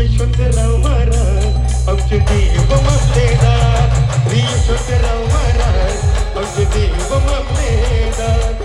यशवंतराव महाराज आमचे देव मामलेदार श्री यशवंतराव महाराज आमचे देव मामलेदार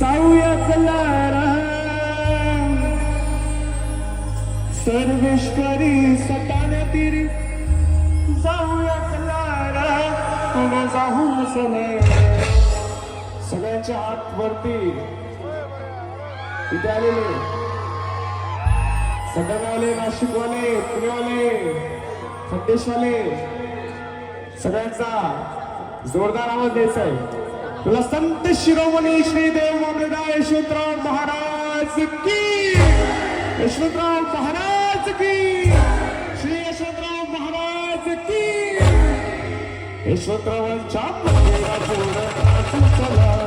जाऊया चला सर्वेश्वरी सटानतीरी जाऊया चला जाऊ सगळ्या सगळ्यांच्या आतवरती. इथे आलेले. सगळ्यावाले नाशिकवाले पुणेवाले खड्डेशवाले सगळ्यांचा जोरदार आवाज द्यायचा आहे. तुला संत शिरोमणी श्रीदेव मृदा यशवंतराव महाराज की! यशवंतराव महाराज की! श्री यशवंतराव महाराज की! यशवंतरावांच्या मंदिरात चला.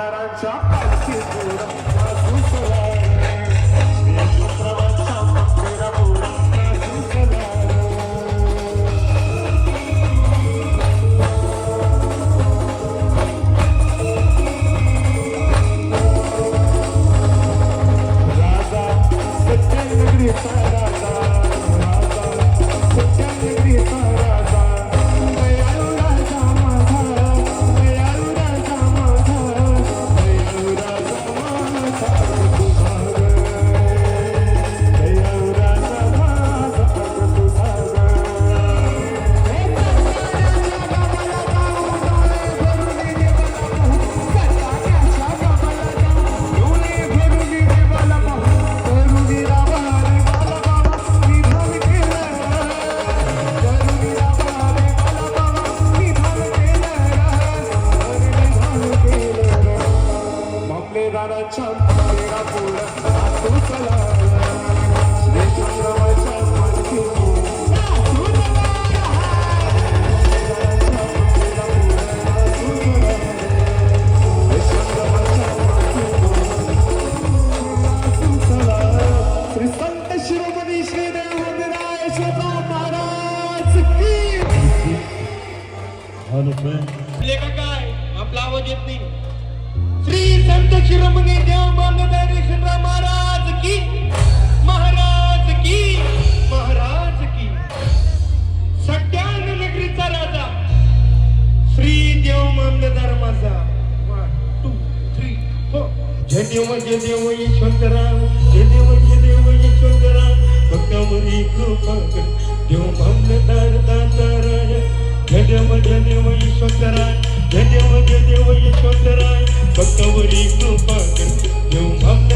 हजारांच्या पालखी धन्य हो ईश्वराय धन्य हो, हो देव ईश्वराय भक्तवरी कृपा देव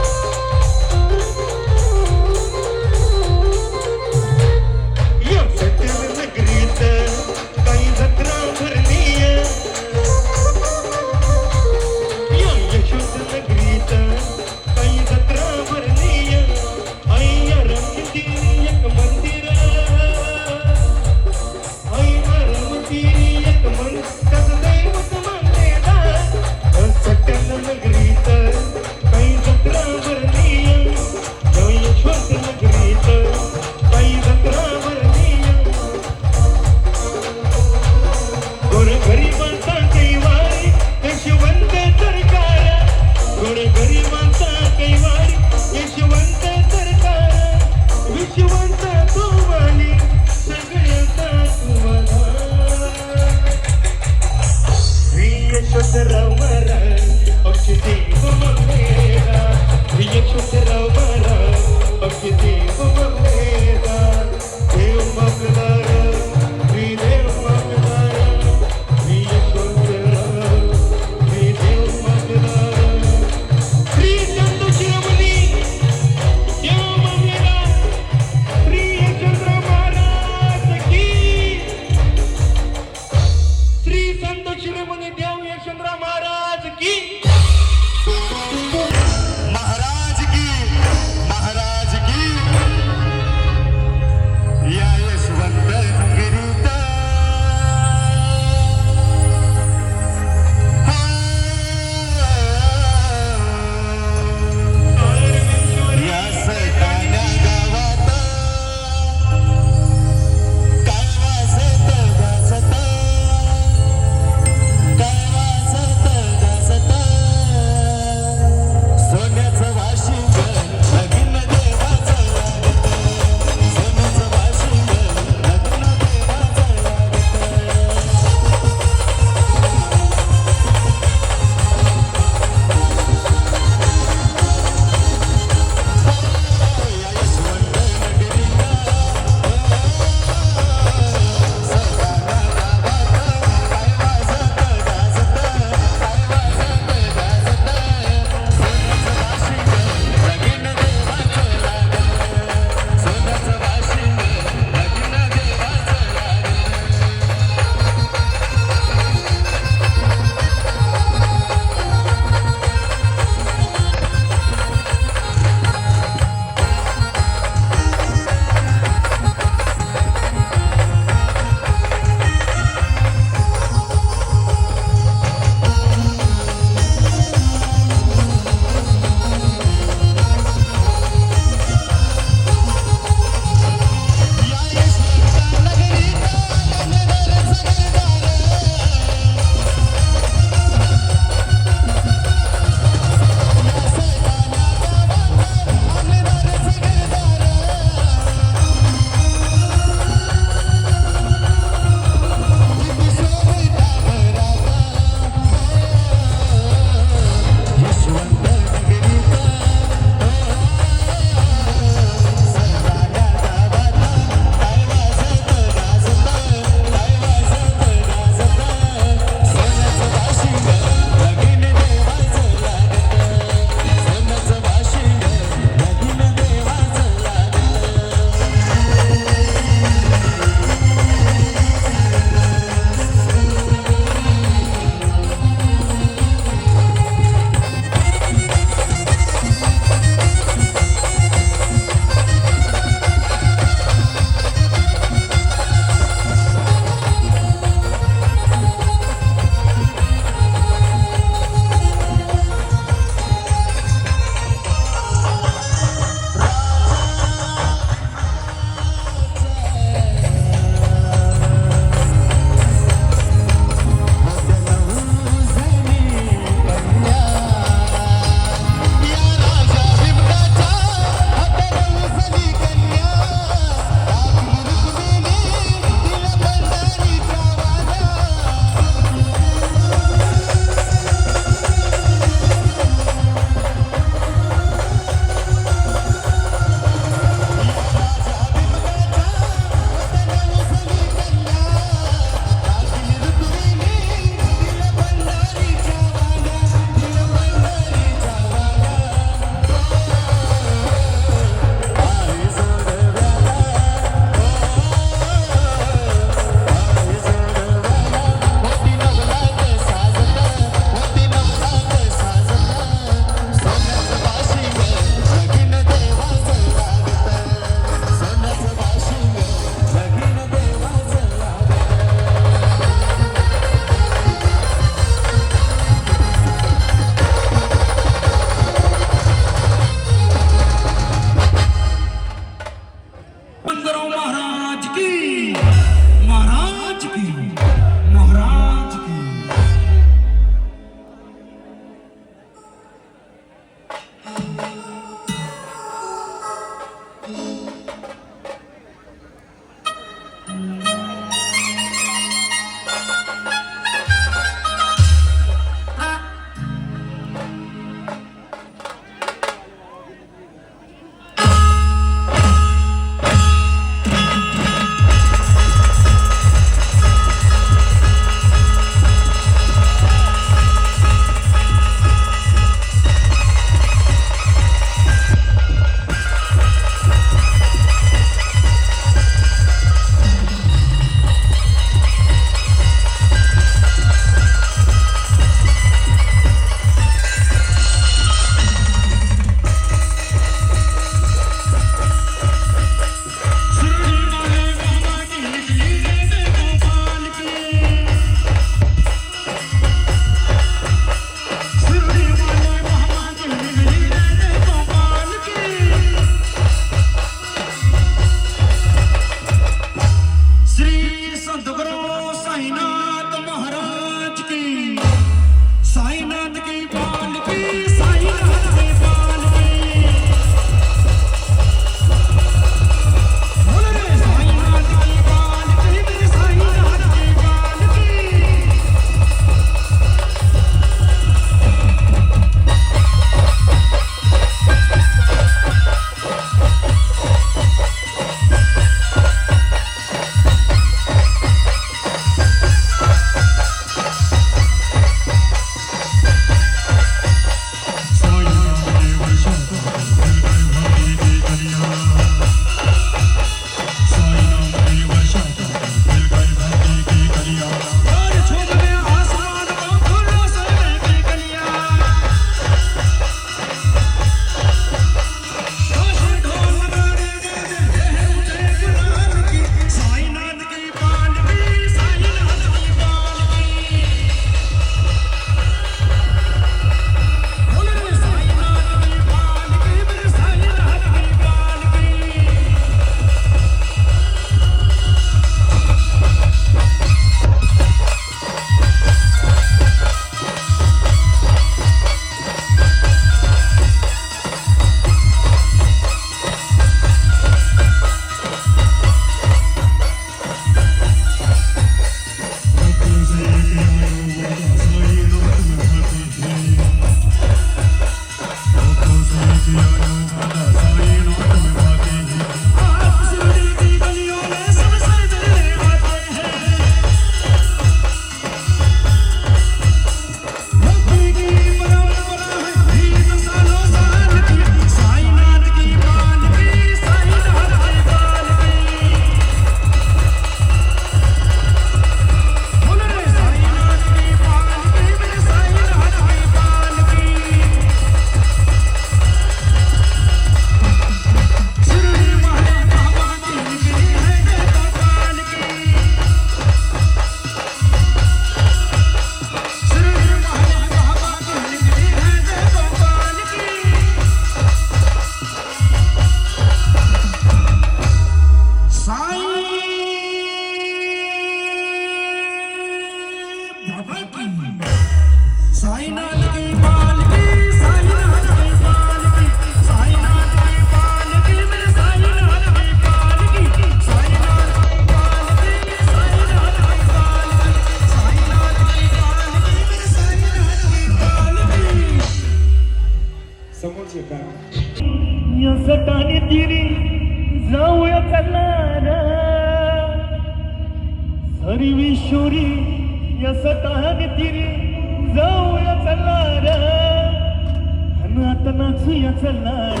अन आता नाचूया चल्लार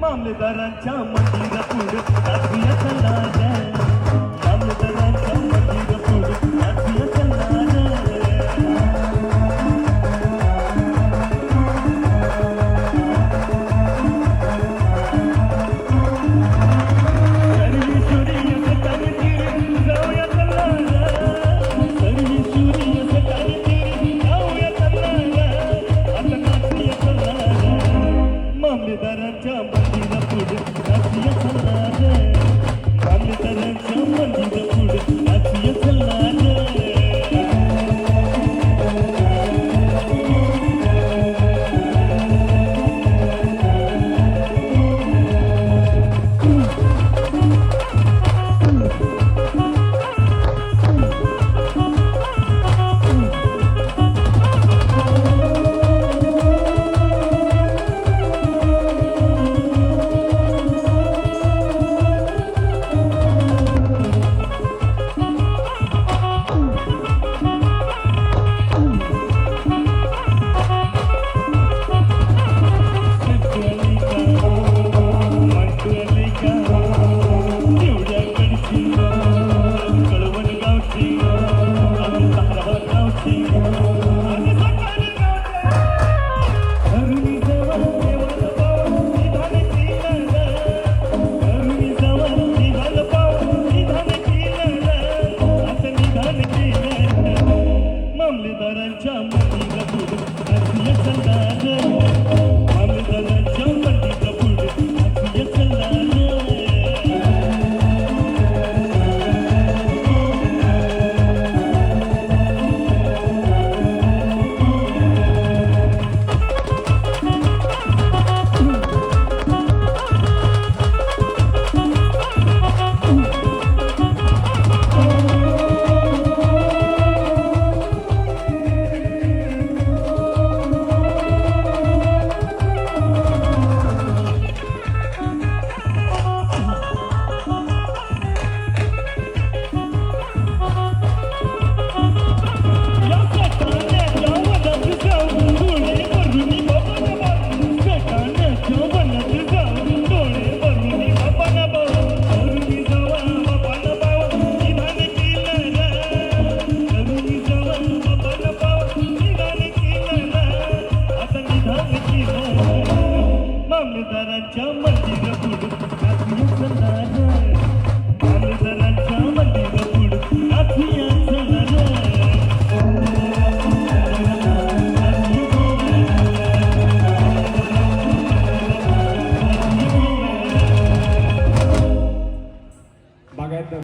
मामलेदारांच्या मंदिरा पुढे नाचूया चल्लार